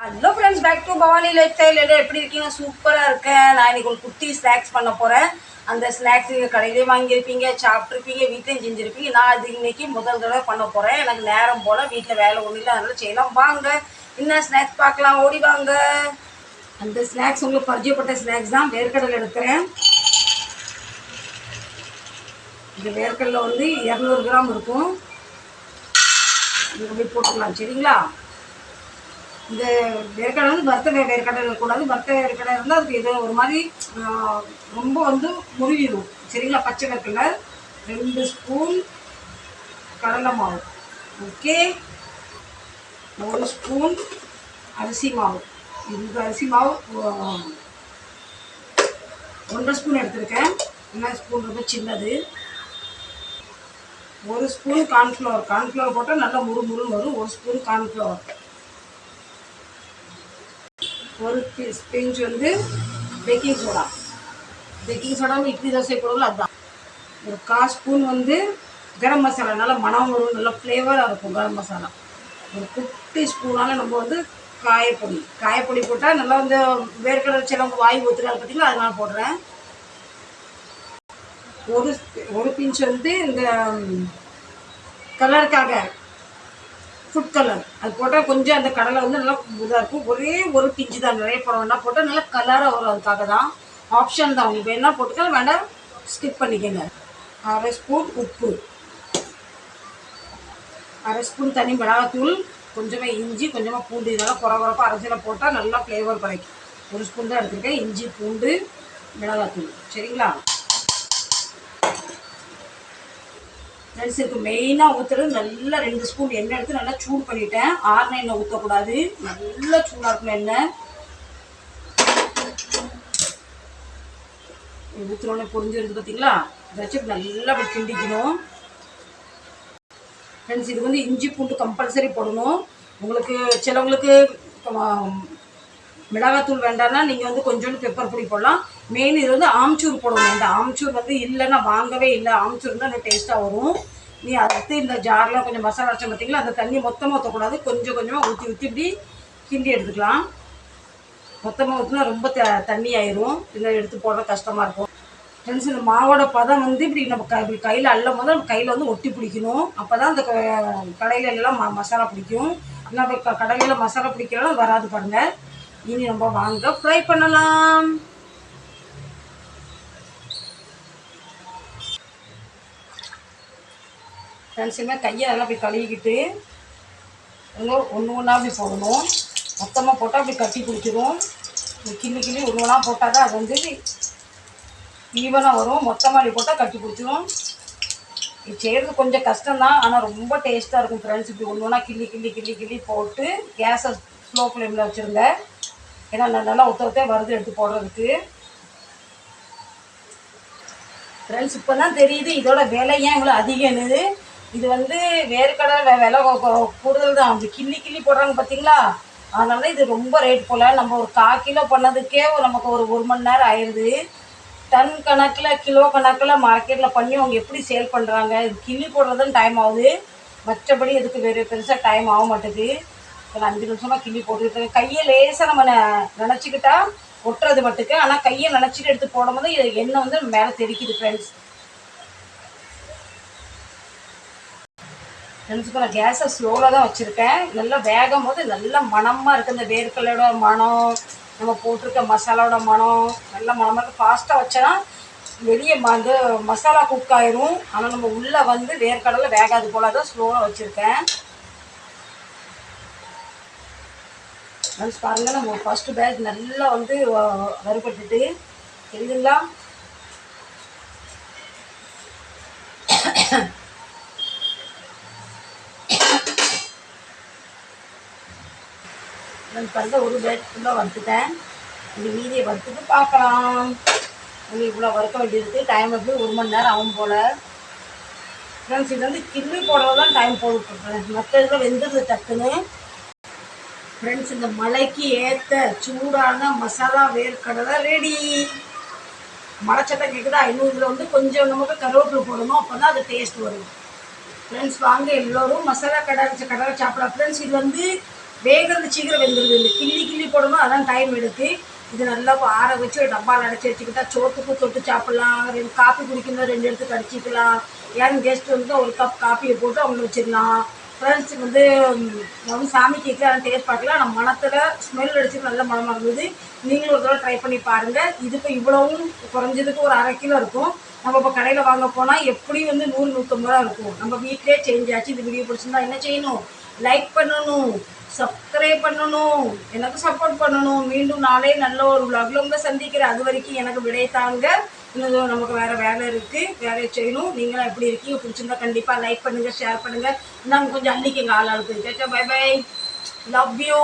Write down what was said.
Hello friends back to Bhavani lifestyle எல்லாம் எப்படி இருக்கீங்க? சூப்பராக இருக்கேன். நான் இன்னைக்கு ஒரு குட்டி ஸ்நாக்ஸ் பண்ண போகிறேன் அந்த ஸ்நாக்ஸ் நீங்கள் கடையிலே வாங்கியிருப்பீங்க சாப்பிட்ருப்பீங்க வீட்லேயும் செஞ்சுருப்பீங்க. நான் அது இன்னைக்கு முதல் தடவை பண்ண போகிறேன் எனக்கு நேரம் போல் வீட்டில் வேலை ஒன்றும் இல்லை. அதனால் செய்யலாம். வாங்க. என்ன ஸ்நாக்ஸ் பார்க்கலாம்? ஓடி வாங்க. அந்த ஸ்நாக்ஸ் உங்களுக்கு பரிச்சயப்பட்ட ஸ்நாக்ஸ் தான். வேர்க்கடலை எடுக்கிறேன் இந்த வேர்க்கடலை வந்து இரநூறு கிராம் இருக்கும். இது போட்டுக்கலாம். சரிங்களா? இந்த வேர்க்கடலை வந்து வறுத்த வே- வேர்க்கடலை இருக்கக்கூடாது வறுத்த வேர்க்கடலை இருந்தால் அதுக்கு ஏதோ ஒரு மாதிரி ரொம்ப வந்து முருகிடும் சரிங்களா? பச்சை வேர்க்கடலை ரெண்டு ஸ்பூன் கடலை மாவு. ஓகே ஒரு ஸ்பூன் அரிசி மாவு. இந்த அரிசி மாவு ஒன்றரை ஸ்பூன் எடுத்திருக்கேன். என்ன ஸ்பூன் ரொம்ப சின்னது. ஒரு ஸ்பூன் கார்ன்ஃப்ளவர் கார்ன்ஃப்ளவர் போட்டால் நல்லா முறு முருன்னு வரும். ஒரு ஸ்பூன் கார்ன்ஃப்ளவர் ஒரு பிஞ்ச் வந்து baking soda baking soda idli dosa போடுவோம்ல அதுதான் ஒரு கால் ஸ்பூன் வந்து கரம் மசாலா நல்லா மனம் வரும் நல்லா ஃப்ளேவராக இருக்கும் கரம் மசாலா. ஒரு குட்டி ஸ்பூனால் நம்ம வந்து காயப்பொடி. காயப்பொடி போட்டால் நல்லா வந்து வேர்க்கடலை சிலவங்க வாய் ஊற்றுறாங்க பார்த்தீங்களா அதனால போடுறேன். ஒரு ஒரு பிஞ்ச் வந்து இந்த கலருக்காக ஃபுட் கலர் அது போட்டால் கொஞ்சம் அந்த கடலை வந்து நல்லா இதாக இருக்கும். ஒரே ஒரு பிஞ்சு தான் நிறைய போடணும்னா போட்டால் நல்லா கலராக வரும் அதுக்காக தான் ஆப்ஷன் தான். உங்களுக்கு வேணால் போட்டுக்கலாம். வேண்டாம் ஸ்கிப் பண்ணிக்கங்க. அரை ஸ்பூன் உப்பு. அரை ஸ்பூன் தனி மிளகாத்தூள் கொஞ்சமாக இஞ்சி கொஞ்சமாக பூண்டு. இதெல்லாம் குறை குறப்பாக அரைச்சியில் போட்டால் நல்லா ஃப்ளேவர் கிடைக்கும். ஒரு ஸ்பூன் தான் எடுத்துருக்கேன். இஞ்சி பூண்டு மிளகாத்தூள். சரிங்களா? ஃப்ரெண்ட்ஸ் மெயினாக ஊற்றுறது நல்லா ரெண்டு ஸ்பூன் எண்ணெய் எடுத்து நல்லா சூடு பண்ணிட்டேன். ஆறுன எண்ணெய் ஊற்றக்கூடாது நல்லா சூடாக இருக்கணும் எண்ணெய். ஊற்றுறோன்னே பொரிஞ்சிருது பார்த்தீங்களா வச்சு நல்லா அப்படி கிண்டிக்கணும். ஃப்ரெண்ட்ஸ் இது வந்து இஞ்சி பூண்டு கம்பல்சரி போடணும். உங்களுக்கு சிலவங்களுக்கு ஆம், மிளகாத்தூள் வேண்டாம்னா நீங்கள் வந்து கொஞ்சோண்டு பெப்பர் பொடி போடலாம். மெயின் இது வந்து ஆம்ச்சூர் போடணும் இந்த ஆம்ச்சூர் வந்து இல்லைன்னா வாங்கவே இல்லை. ஆம்ச்சூர் தான் இன்னும் டேஸ்ட்டாக வரும். நீ அடுத்து இந்த ஜாரில் கொஞ்சம் மசாலா அரைச்சோம் பார்த்தீங்களா? அந்த தண்ணி மொத்தமாக ஊற்றக்கூடாது கொஞ்சம் கொஞ்சமாக ஊற்றி ஊற்றி இப்படி கிண்டி எடுத்துக்கலாம். மொத்தமாக ஊற்றினா ரொம்ப த தண்ணி ஆயிரும். இல்லை எடுத்து போடுற கஷ்டமாக இருக்கும். ஃப்ரெண்ட்ஸ் இந்த மாவோட பதம் வந்து இப்படி நம்ம க இப்படி கையில் அள்ளும் போது நம்ம கையில் வந்து ஒட்டி பிடிக்கணும். அப்போ தான் அந்த க- கடையில எல்லாம் ம மசாலா பிடிக்கும். இல்லை க கடையில் மசாலா பிடிக்கலாம் வராது பாருங்கள் இனி நம்ம வாங்க ஃப்ரை பண்ணலாம். ஃப்ரெண்ட்ஸுமே கையை நல்லா போய் கழுவிக்கிட்டு ஒன்று ஒன்றா அப்படி போடணும். மொத்தமாக போட்டால் அப்படி கட்டி பிடிச்சிரும். கிள்ளி கிள்ளி ஒன்று ஒன்றா போட்டால் தான் அது வந்து ஈவனாக வரும். மொத்தமாக அப்படி போட்டால் கட்டி பிடிச்சிரும். இது செய்கிறது கொஞ்சம் கஷ்டம்தான் ஆனால் ரொம்ப டேஸ்ட்டாக இருக்கும் ஃப்ரெண்ட்ஸ் இப்படி ஒன்று ஒன்றா கிள்ளி கிள்ளி கிள்ளி கிள்ளி போட்டு கேஸை ஸ்லோ ஃப்ளேமில் வச்சுருங்க. ஏன்னா நான் நல்லா ஒத்த ஒத்தே வருது எடுத்து போடுறதுக்கு. ஃப்ரெண்ட்ஸ் இப்போ தான் தெரியுது இதோட விலை ஏன் இவ்வளோ அதிகம்னு இது வந்து வேர்க்கடலை விலை கூடுதல் தான் அப்படி கிள்ளி கிள்ளி போடுறாங்க பார்த்தீங்களா அதனால தான் இது ரொம்ப ரேட் போல். நம்ம ஒரு கால் கிலோ பண்ணதுக்கே ஒரு நமக்கு ஒரு ஒரு மணி நேரம் ஆயிடுது டன் கணக்கில் கிலோ கணக்கில் மார்க்கெட்டில் பண்ணி அவங்க எப்படி சேல் பண்ணுறாங்க இது கிள்ளி போடுறதுன்னு டைம் ஆகுது. மற்றபடி இதுக்கு வேறு பெருசாக டைம் ஆக மாட்டேது. ஒரு அஞ்சு நிமிஷமாக கிள்ளி போட்டுக்கிட்டு கையை லேசாக நம்ம ந- நினச்சிக்கிட்டா ஒட்டுறது மட்டுக்கு. ஆனால் கையை நினச்சிட்டு எடுத்து போடும்போது இது எண்ணெய் வந்து மேலே தெரிக்குது ஃப்ரெண்ட்ஸ் ஃப்ரெண்ட்ஸ் நான் கேஸை ஸ்லோவில் தான் வச்சுருக்கேன். நல்லா வேகும் போது நல்லா மணமாக இருக்குது இந்த வேர்க்கடலையோட மணம் நம்ம போட்டிருக்க மசாலாவோட மணம். நல்ல மணமாக இருக்குது ஃபாஸ்ட்டாக வச்சோன்னா வெளியே ம- வந்து மசாலா குக் ஆயிரும். ஆனால் நம்ம உள்ளே வந்து வேர்க்கடலை வேகாது போல தான் ஸ்லோவாக வச்சுருக்கேன். பாருங்க பாருங்கள் நம்ம ஃபஸ்ட்டு பேக் நல்லா வந்து வ- வறுபட்டுட்டு தெரியுதுங்களா நான் பாருங்கள் ஒரு பேட்ச் ஃபுல்லாக வறுத்துட்டேன் இந்த மீதியை வறுத்துட்டு பார்க்கலாம். உங்களுக்கு இவ்வளோ வறுக்க வேண்டியிருக்கு. டைம் எப்படி ஒரு மணி நேரம் ஆகும் போல். ஃப்ரெண்ட்ஸ் இது வந்து கிள்ளி போடவை தான் டைம் போட்டுருக்கேன் மற்ற இதில் வெந்தது டக்குன்னு. ஃப்ரெண்ட்ஸ் இந்த மலைக்கு ஏற்ற சூடான மசாலா வேர்க்கடலை ரெடி மலைச்சட்டை கேட்குதா இன்னும் இதில் வந்து கொஞ்சம் நமக்கு கருவேப்பிலை போடணும். அப்போ தான் அது டேஸ்ட் வரும். ஃப்ரெண்ட்ஸ் வாங்க எல்லோரும் மசாலா கடை கடலை சாப்பிடலாம். ஃப்ரெண்ட்ஸ் இது வந்து வேகிறது சீக்கிரம் வெந்துடுது இந்த கிள்ளி கிள்ளி போடணும் அதான் டைம் எடுத்து இது நல்லா ஆற வச்சு ஒரு டப்பாவில் அடைச்சி வச்சுக்கிட்டா சோத்துக்கு தொட்டு சாப்பிட்லாம். ரெண்டு காப்பி குடிக்கணும் ரெண்டு எடுத்து கடிச்சிக்கலாம். யாரும் கெஸ்ட் வந்து ஒரு கப் காப்பியை போட்டு அவங்களுக்கு வச்சிடலாம். ஃப்ரெண்ட்ஸ் வந்து ம், வந்து சாமி கேட்கலாம் டேஸ்ட் பார்க்கலாம் நம்ம மனத்தில் ஸ்மெல் அடிச்சு நல்ல மனமாக இருந்தது. நீங்களும் ஒரு தடவை ட்ரை பண்ணி பாருங்கள் இது இப்போ இவ்வளவும் குறைஞ்சதுக்கு ஒரு அரை கிலோ இருக்கும். நம்ம இப்போ கடையில் வாங்க போனால் எப்படியும் வந்து நூறு நூற்றம்பது ரூபா இருக்கும். நம்ம வீட்டிலே சேஞ்ச் ஆச்சு இந்த வீடியோ பிடிச்சிருந்தா என்ன செய்யணும்? லைக் பண்ணணும் சப்ஸ்கிரைப் பண்ணணும் எனக்கு சப்போர்ட் பண்ணணும். மீண்டும் நாளே நல்ல ஒரு vlogல உங்களை சந்திக்கிறேன். அது வரைக்கும் எனக்கு விடை தாங்க. இன்னும் நமக்கு வேறு வேலை இருக்குது வேலையை செய்யணும். நீங்களாம் எப்படி இருக்கீங்க. பிடிச்சிருந்தா கண்டிப்பாக லைக் பண்ணுங்கள் ஷேர் பண்ணுங்கள் நாங்கள் கொஞ்சம் அள்ளிக்கங்க ஆள் ஆளுக்கு பை பை லவ் யூ